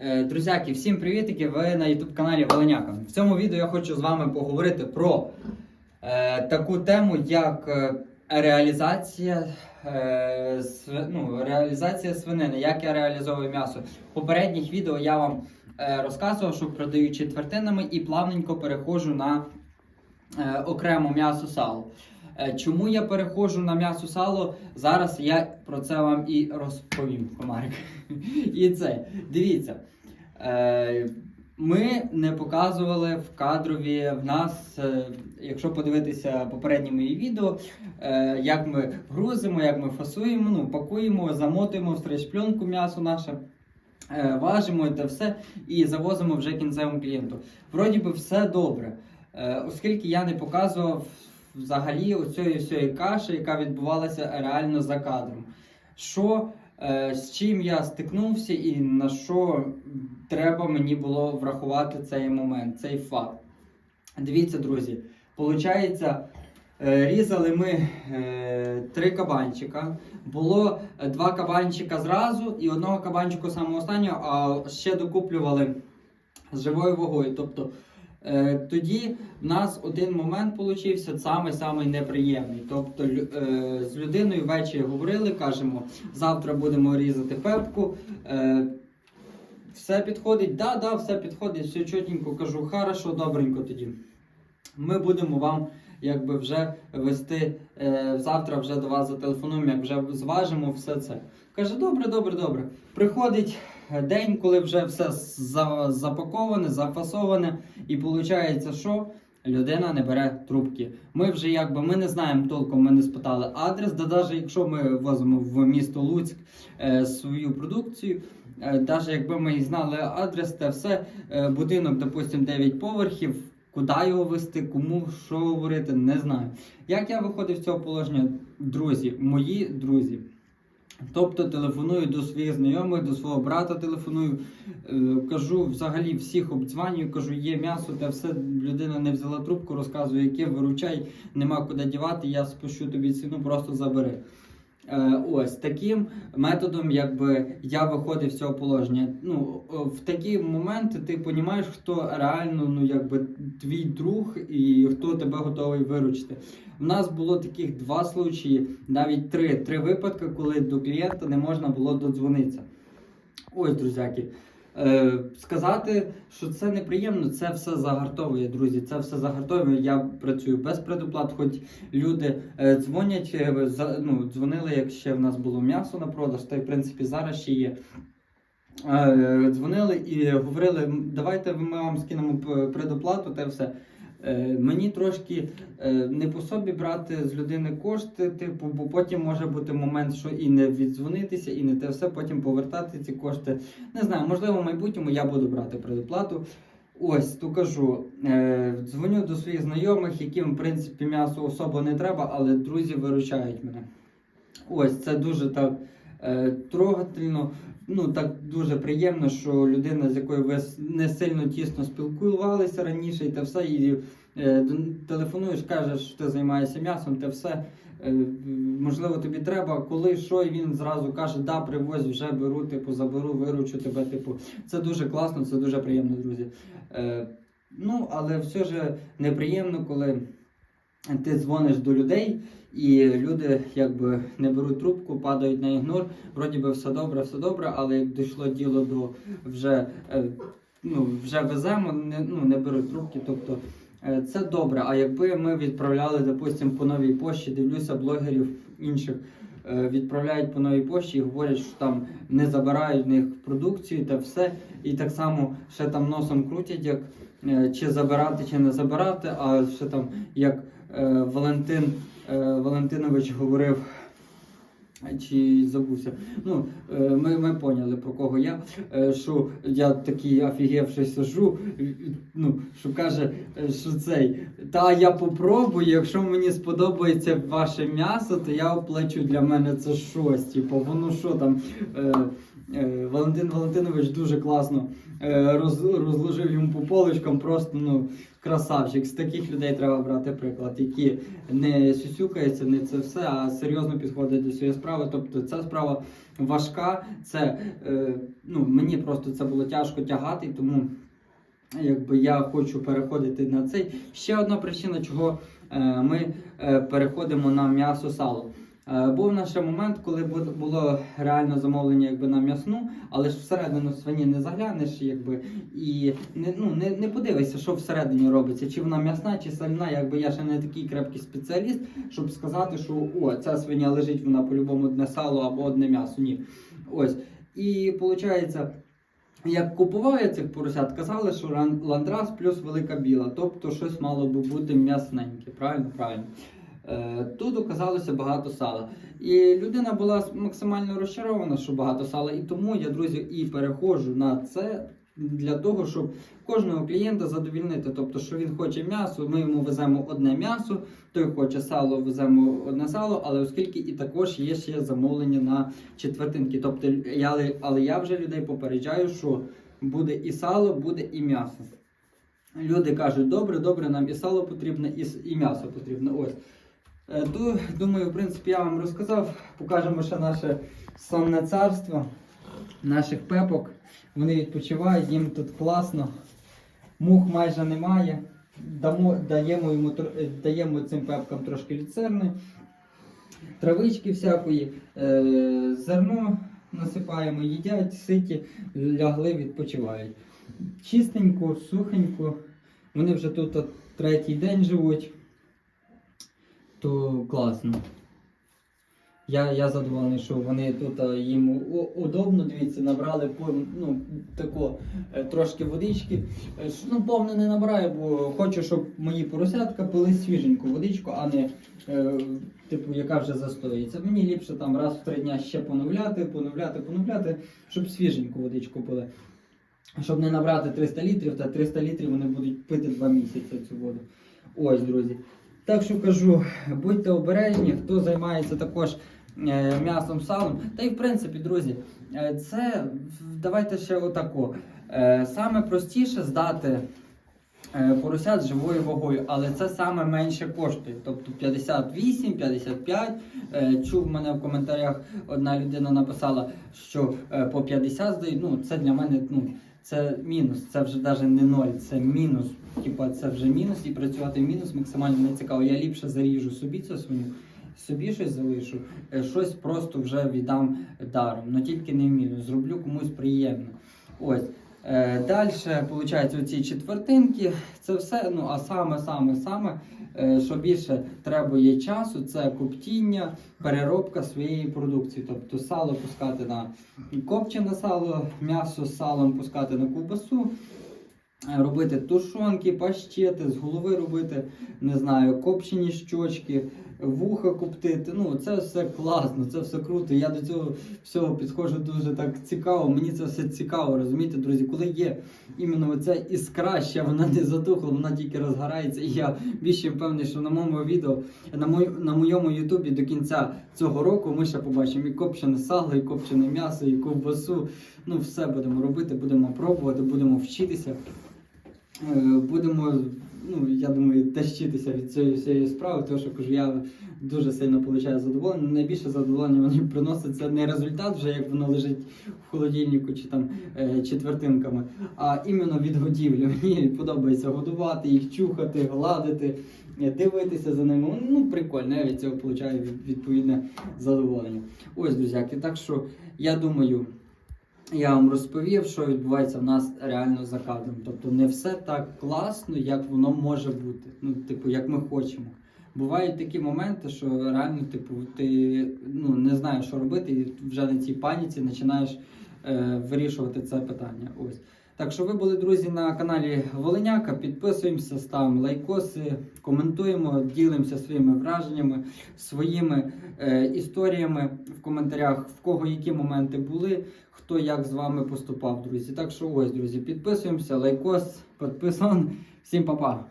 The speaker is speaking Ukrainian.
Е, Друзяки, всім привітики! Ви на YouTube каналі Волоняка. В цьому відео я хочу з вами поговорити про е, таку тему, як е, реалізація, е, ну, реалізація свинини, як я реалізовую м'ясо. В попередніх відео я вам е, розказував, що продаю четвертинами і плавненько переходжу на е, окремо м'ясо сало. Е, Чому я переходжу на м'ясо сало? Зараз я про це вам і розповім, комарик. І це, дивіться. Е, Ми не показували в кадрові в нас, е, якщо подивитися попередні мої відео, як ми грузимо, як ми фасуємо, ну, пакуємо, замотуємо в стрейчпленку м'ясо наше. Важимо це все і завозимо вже кінцевому клієнту. Вроді би все добре. Оскільки я не показував взагалі оцієї всієї каші, яка відбувалася реально за кадром. Що, е, з чим я стикнувся і на що треба мені було врахувати цей момент, цей факт. Дивіться, друзі, получається, е, різали ми е, три кабанчика. Було два кабанчика зразу і одного кабанчика самого останнього, а ще докуплювали з живою вагою. Тобто тоді в нас один момент получився самий-самий неприємний. Тобто е, з людиною ввечері говорили, кажемо, завтра будемо різати пепку. Е, все підходить, да, да, все підходить, все чотенько кажу, хорошо, добренько тоді. Ми будемо вам якби вже вести е, завтра вже до вас зателефонуємо, як вже зважимо все це. Каже, добре, добре, добре. Приходить е, день, коли вже все запаковане, зафасоване, і виходить, що людина не бере трубки. Ми вже якби ми не знаємо толком, ми не спитали адрес, да навіть якщо ми возимо в місто Луцьк е, свою продукцію. Навіть якби ми знали адрес, та все, е, будинок, допустимо, 9 поверхів, куди його вести, кому що говорити, не знаю. Як я виходив з цього положення, друзі, мої друзі. Тобто телефоную до своїх знайомих, до свого брата телефоную, е, кажу, взагалі всіх обдзванюю, кажу, є м'ясо, та все, людина не взяла трубку, розказую, яке, виручай, нема куди дівати, я спущу тобі ціну, просто забери. Е, ось таким методом, якби я виходив з цього положення. Ну, в такі моменти ти розумієш, хто реально ну, якби, твій друг і хто тебе готовий виручити. У нас було таких два случаї, навіть три, три випадки, коли до клієнта не можна було додзвонитися. Ось, друзяки. Е, сказати, що це неприємно, це все загартовує, друзі. Це все загартовує. Я працюю без предоплат, хоч люди е, дзвонять, е, ну, дзвонили, як ще в нас було м'ясо на продаж, та й в принципі зараз ще є. Дзвонили і говорили, давайте ми вам скинемо предоплату, та все. Е, Мені трошки е, не по собі брати з людини кошти, типу, бо потім може бути момент, що і не віддзвонитися, і не те все, потім повертати ці кошти. Не знаю, можливо, в майбутньому я буду брати предоплату. Ось, то кажу, е, дзвоню до своїх знайомих, яким, в принципі, м'ясо особо не треба, але друзі виручають мене. Ось, це дуже так трогательно. Ну, так дуже приємно, що людина, з якою ви не сильно тісно спілкувалися раніше, і те все, і е, телефонуєш, кажеш, що ти займаєшся м'ясом, те все. е, Можливо, тобі треба, коли що, і він зразу каже, да, привозь, вже беру, типу, заберу, виручу тебе. Типу, це дуже класно, це дуже приємно, друзі. Е, ну, але все ж неприємно, коли ти дзвониш до людей, і люди якби не беруть трубку, падають на ігнор. Вроді би все добре, все добре, але як дійшло діло до вже, е, ну, вже веземо, не, ну, не беруть трубки. Тобто е, це добре. А якби ми відправляли, допустимо, по новій пошті, дивлюся блогерів інших. е, Відправляють по новій пошті і говорять, що там не забирають в них продукцію та все. І так само ще там носом крутять, як чи забирати, чи не забирати, а ще там як Валентин е, Валентинович говорив, чи забувся. Ну, е, ми, ми поняли про кого я. е, Що я такий офігевший сижу, е, ну, що каже, е, що цей. Та я попробую, якщо мені сподобається ваше м'ясо, то я оплачу для мене це щось. Типу, воно що там. Е, Е, Валентин Валентинович дуже класно е, роз, розложив йому по полочкам, просто ну, красавчик. З таких людей треба брати приклад, які не сюсюкаються, не це все, а серйозно підходять до цієї справи. Тобто ця справа важка, це е, ну, мені просто це було тяжко тягати, тому якби я хочу переходити на цей. Ще одна причина, чого е, ми е, переходимо на м'ясо сало. Е, Був наш момент, коли було реально замовлення якби, на м'ясну, але ж всередину свині не заглянеш, якби, і не, ну, не, не подивишся, що всередині робиться, чи вона м'ясна, чи сальна. Якби я ще не такий крепкий спеціаліст, щоб сказати, що о, ця свиня лежить, вона по-любому одне сало або одне м'ясо. Ні. Ось. І виходить, як купував я цих поросят, казали, що ландрас плюс велика біла, тобто щось мало би бути м'ясненьке, правильно? Правильно. Е, Тут оказалося багато сала. І людина була максимально розчарована, що багато сала. І тому я, друзі, і переходжу на це для того, щоб кожного клієнта задовільнити. Тобто, що він хоче м'ясо, ми йому веземо одне м'ясо, той хоче сало, веземо одне сало, але оскільки і також є ще замовлення на четвертинки. Тобто, я, але я вже людей попереджаю, що буде і сало, буде і м'ясо. Люди кажуть, добре, добре, нам і сало потрібно, і, і м'ясо потрібно. Ось. Е, ду- Думаю, в принципі, я вам розказав. Покажемо ще наше сонне царство, наших пепок. Вони відпочивають, їм тут класно. Мух майже немає. Дамо, даємо, йому, е, даємо цим пепкам трошки люцерни, травички всякої, е, зерно насипаємо, їдять, ситі, лягли, відпочивають. Чистенько, сухенько. Вони вже тут от третій день живуть то класно. Я, я задоволений, що вони тут їм удобно, дивіться, набрали ну, тако, е, трошки водички. Е, Ну, повно не набираю, бо хочу, щоб мої поросятка пили свіженьку водичку, а не е, типу, яка вже застоїться. Мені ліпше там раз в три дня ще поновляти, поновляти, поновляти, щоб свіженьку водичку пили. Щоб не набрати 300 літрів, та 300 літрів вони будуть пити 2 місяці цю воду. Ось, друзі. Так що кажу, будьте обережні, хто займається також е, м'ясом, салом. Та й в принципі, друзі, е, це давайте ще отако. Е, саме простіше здати поросят з живою вагою, але це саме менше коштує. Тобто 58, 55. Е, чув мене в коментарях, одна людина написала, що е, по 50 здають. Ну, це для мене ну, це мінус. Це вже навіть не ноль, це мінус. Типа це вже мінус, і працювати в мінус максимально не цікаво. Я ліпше заріжу собі цю свиню, собі щось залишу, е, щось просто вже віддам даром. Ну тільки не в мінус. Зроблю комусь приємно. Ось. Далі, виходить, оці четвертинки, це все. Ну а саме, саме, саме, е, що більше требує часу, це коптіння, переробка своєї продукції. Тобто сало пускати на копчене сало, м'ясо з салом пускати на ковбасу, е, робити тушонки, пащети, з голови робити, не знаю, копчені щочки, вуха коптити. Ну, це все класно, це все круто. Я до цього всього підходжу дуже так цікаво. Мені це все цікаво, розумієте, друзі, коли є іменно оця іскра, ще вона не затухла, вона тільки розгорається. І я більше впевнений, що на моєму відео, на, мою, на моєму ютубі до кінця цього року ми ще побачимо і копчене сало, і копчене м'ясо, і ковбасу. Ну, все будемо робити, будемо пробувати, будемо вчитися. Е, Будемо, ну, я думаю, тащитися від цієї всієї справи, тому що кажу, я дуже сильно получаю задоволення. Найбільше задоволення мені приносить це не результат, вже як воно лежить в холодильнику чи там е, четвертинками, а іменно від годівлі. Мені подобається годувати їх, чухати, гладити, е, дивитися за ними. Ну, прикольно, я від цього получаю від- відповідне задоволення. Ось, друзяки, так що я думаю. Я вам розповів, що відбувається в нас реально за кадром. Тобто не все так класно, як воно може бути. Ну, типу, як ми хочемо. Бувають такі моменти, що реально, типу, ти ну, не знаєш, що робити, і вже на цій паніці починаєш е, вирішувати це питання. Ось. Так що ви були, друзі, на каналі Волиняка. Підписуємося, ставимо лайкоси, коментуємо, ділимося своїми враженнями, своїми е, історіями в коментарях, в кого які моменти були, хто як з вами поступав, друзі. Так що ось, друзі, підписуємося, лайкос, підписан. Всім па-па!